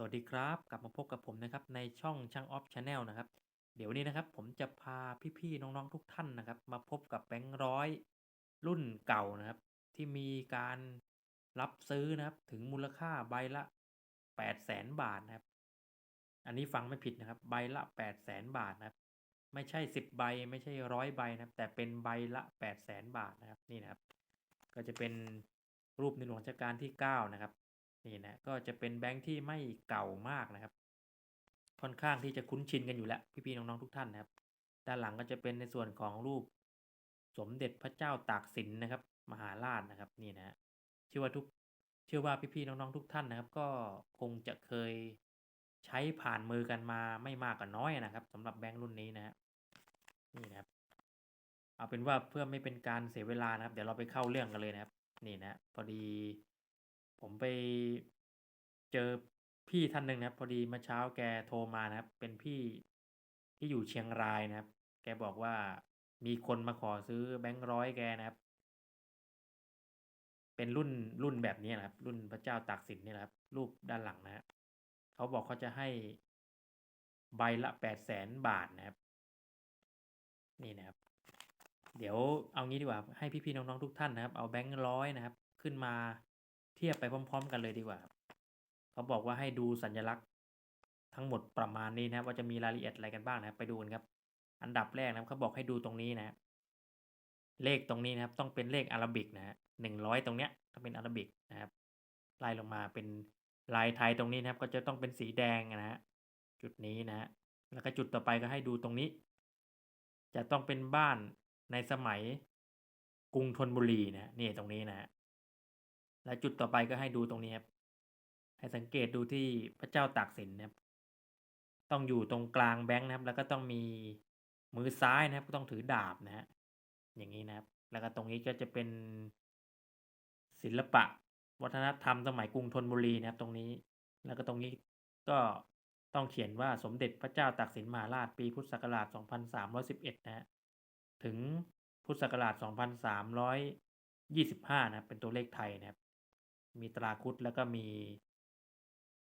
สวัสดีครับ กลับมาพบกับผมนะครับในช่องช่างออฟชาแนลนะครับ เดี๋ยวนี้นะครับผมจะพาพี่ๆน้องๆทุกท่านนะครับ มาพบกับแบงค์ร้อยรุ่นเก่านะครับ ที่มีการรับซื้อนะครับถึงมูลค่าใบละ8 0 0แสนบาทนะครับ อันนี้ฟังไม่ผิดนะครับ ใบละ8 0 0แสนบาทนะครับ ไม่ใช่ 10 ใบไม่ใช่ร้อยใบนะครับ แต่เป็นใบละ8 0 0แสนบาทนะครับนี่นะครับ ก็จะเป็นรูปในหลวงรัชกาลที่ 9 นะครับ นี่นะก็จะเป็นแบงค์ที่ไม่เก่ามากนะครับ ค่อนข้างที่จะคุ้นชินกันอยู่แล้วพี่ๆน้องๆทุกท่านนะครับ ด้านหลังก็จะเป็นในส่วนของรูป สมเด็จพระเจ้าตากสินนะครับ มหาราชนะครับนี่นะเชื่อว่าทุกเชื่อว่าพี่ๆน้องๆทุกท่านนะครับ ก็คงจะเคยใช้ผ่านมือกันมาไม่มากก็น้อยนะครับสำหรับแบงค์รุ่นนี้นะฮะนี่นะครับเอาเป็นว่าเพื่อไม่เป็นการเสียเวลานะครับ เดี๋ยวเราไปเข้าเรื่องกันเลยนะครับ นี่นะพอดี ผมไปเจอพี่ท่านหนึ่งนะครับ พอดีเมื่อเช้าแกโทรมานะครับ เป็นพี่ที่อยู่เชียงรายนะครับ แกบอกว่ามีคนมาขอซื้อแบงค์ร้อยแกนะครับ เป็นรุ่นรุ่นแบบนี้นะครับ รุ่นพระเจ้าตากสินนี่แหละครับ รูปด้านหลังนะฮะเขาบอกเขาจะให้ใบละแปดแสนบาทนะครับ นี่นะครับ เดี๋ยวเอางี้ดีกว่าให้พี่ๆน้องๆทุกท่านนะครับ เอาแบงค์ร้อยนะครับ ขึ้นมา เทียบไปพร้อม ๆ กันเลยดีกว่า เขาบอกว่าให้ดูสัญลักษณ์ทั้งหมดประมาณนี้นะครับ ว่าจะมีรายละเอียดอะไรกันบ้างนะครับ ไปดูกันครับ อันดับแรกนะครับเขาบอกให้ดูตรงนี้นะ เลขตรงนี้นะครับ ต้องเป็นเลขอารบิกนะฮะหนึ่งร้อยตรงเนี้ยต้องเป็นอารบิกนะครับไล่ลงมาเป็นลายไทยตรงนี้นะครับ ก็จะต้องเป็นสีแดงนะฮะจุดนี้นะฮะแล้วก็จุดต่อไปก็ให้ดูตรงนี้ จะต้องเป็นบ้านในสมัยกรุงธนบุรีนะนี่ตรงนี้นะฮะ และจุดต่อไปก็ให้ดูตรงนี้ครับ ให้สังเกตดูที่พระเจ้าตากสินนะครับ ต้องอยู่ตรงกลางแบงค์นะครับ แล้วก็ต้องมีมือซ้ายนะครับ ก็ต้องถือดาบนะฮะ อย่างนี้นะครับ แล้วก็ตรงนี้ก็จะเป็นศิลปะ วัฒนธรรมสมัยกรุงธนบุรีนะครับ ตรงนี้ แล้วก็ตรงนี้ก็ต้องเขียนว่าสมเด็จพระเจ้าตากสินมหาราชปีพุทธศักราช 2311 นะฮะ ถึงพุทธศักราช 2325 นะ เป็นตัวเลขไทยนะครับ มีตราครุฑแล้วก็มี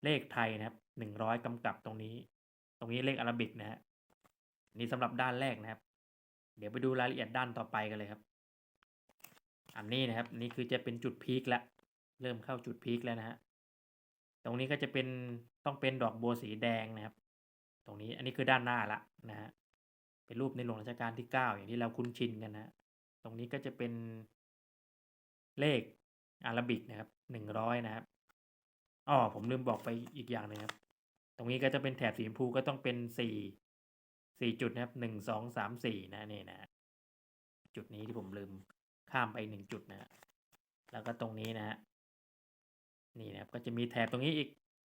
เลขไทยนะครับ100กำกับตรงนี้ ตรงนี้เลขอาราบิกนะฮะนี่สำหรับด้านแรกนะครับ เดี๋ยวไปดูรายละเอียดด้านต่อไปกันเลยครับ อันนี้นะครับ นี่คือจะเป็นจุดพีคแล้วเริ่มเข้าจุดพีคแล้วนะฮะตรงนี้ก็จะเป็นต้องเป็นดอกบัวสีแดงนะครับ ตรงนี้อันนี้คือด้านหน้าละนะฮะเป็นรูปในหลวงรัชกาลที่ 9 อย่างที่เราคุ้นชินกันนะ ตรงนี้ก็จะเป็นเลข อาราบิกนะครับ100นะครับอ๋อผมลืมบอกไปอีกอย่างหนึงครับ ตรงนี้ก็จะเป็นแถบสีชมพูก็ต้องเป็น4 4จุดนะครับ1 2 3 4นะนี่นะจุดนี้ที่ผมลืมข้ามไปหนึ่งจุดนะฮะแล้วก็ตรงนี้นะฮะนี่นะครับก็จะมีแถบตรงนี้อีก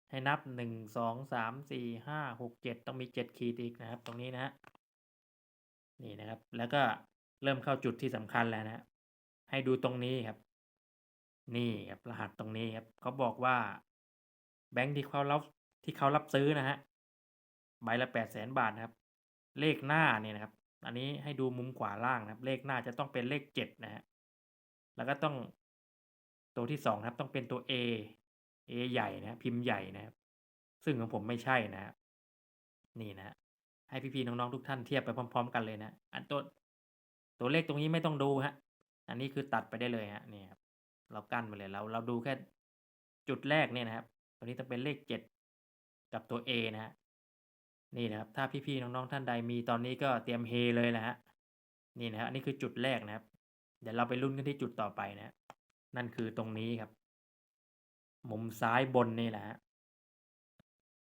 ให้นับหนึ่งสองสามสี่ห้าหกเจ็ดต้องมีเจ็ดขีดอีกนะครับ ตรงนี้นะฮะนี่นะครับ แล้วก็เริ่มเข้าจุดที่สำคัญแล้วนะให้ดูตรงนี้ครับ นี่ครับรหัสตรงนี้ครับเขาบอกว่า แบงค์ที่เขารับที่เขารับซื้อนะฮะใบละแปดแสนบาทนะครับ เลขหน้าเนี่ยนะครับ อันนี้ให้ดูมุมขวาล่างนะครับ เลขหน้าจะต้องเป็นเลขเจ็ดนะฮะแล้วก็ต้องตัวที่สองครับต้องเป็นตัว A A ใหญ่นะพิมพ์ใหญ่นะครับ ซึ่งของผมไม่ใช่นะนี่นะ ให้พี่ๆน้องๆทุกท่านเทียบไปพร้อม ๆ กันเลยนะ อันตัวตัวเลขตรงนี้ไม่ต้องดูฮะ อันนี้คือตัดไปได้เลยฮะนี่ครับ เรากั้นไปเลยเราเราดูแค่จุดแรกเนี่ยนะครับตัวนี้จะเป็นเลขเจ็ดกับตัว A นะฮะนี่นะครับ ถ้าพี่ๆน้องๆท่านใดมีตอนนี้ก็เตรียมเฮเลยนะฮะนี่นะฮะนี่คือจุดแรกนะครับ เดี๋ยวเราไปลุ้นกันที่จุดต่อไปนะนั่นคือตรงนี้ครับ มุมซ้ายบนนี่แหละฮะ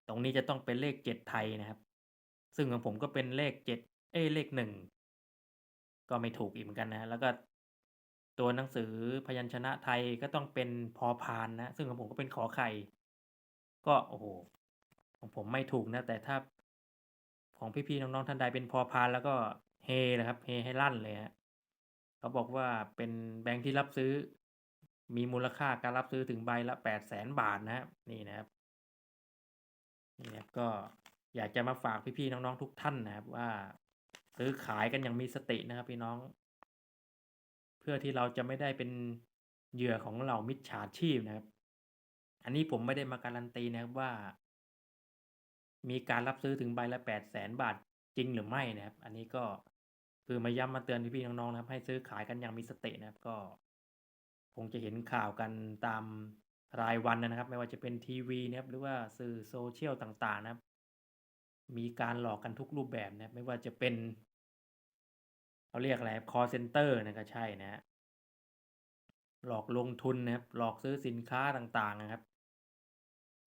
ตรงนี้จะต้องเป็นเลขเจ็ดไทยนะครับ ซึ่งของผมก็เป็นเลขเจ็ดเอ้เลขหนึ่งก็ไม่ถูกอีกเหมือนกันนะแล้วก็ ตัวหนังสือพยัญชนะไทยก็ต้องเป็นพอพานนะ ซึ่งของผมก็เป็นขอไข่ ก็โอ้โหของผมไม่ถูกนะ แต่ถ้าของพี่ๆน้องๆท่านใดเป็นพอพานแล้วก็เฮเลยครับเฮให้ลั่นเลยฮะเขาบอกว่าเป็นแบงค์ที่รับซื้อ มีมูลค่าการรับซื้อถึงใบละแปดแสนบาทนะครับนี่นะครับนี่นะครับก็อยากจะมาฝากพี่ๆน้องๆทุกท่านนะครับว่า ซื้อขายกันอย่างมีสตินะครับ พี่น้อง เพื่อที่เราจะไม่ได้เป็นเหยื่อของเหล่ามิจฉาชีพนะครับ อันนี้ผมไม่ได้มาการันตีนะครับว่า มีการรับซื้อถึงใบละ800,000บาทจริงหรือไม่นะครับ อันนี้ก็คือมาย้ำมาเตือนพี่ๆน้องๆนะครับ ให้ซื้อขายกันอย่างมีสตินะครับ ก็คงจะเห็นข่าวกันตามรายวันนะครับ ไม่ว่าจะเป็นทีวีนะครับ หรือว่าสื่อโซเชียลต่างๆนะครับ มีการหลอกกันทุกรูปแบบนะครับ ไม่ว่าจะเป็น เขาเรียกอะไรครับคอลเซนเตอร์นะก็ใช่นะหลอกลงทุนนะครับ หลอกซื้อสินค้าต่างๆนะครับ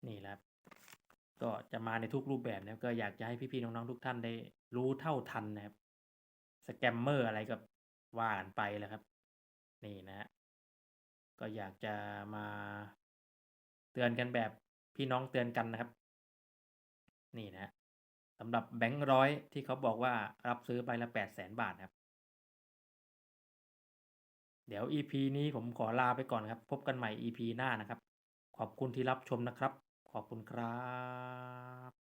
นี่แหละครับก็จะมาในทุกรูปแบบนะครับก็อยากจะให้พี่ๆน้องๆทุกท่านได้รู้เท่าทันนะครับสแกมเมอร์อะไรก็ว่ากันไปแหละครับ นี่นะ ก็อยากจะมาเตือนกันแบบพี่น้องเตือนกันนะครับ นี่นะสำหรับแบงก์ร้อยที่เขาบอกว่ารับซื้อใบละ800,000บาทครับ เดี๋ยว EP นี้ผมขอลาไปก่อนครับ พบกันใหม่ EP หน้านะครับ ขอบคุณที่รับชมนะครับ ขอบคุณครับ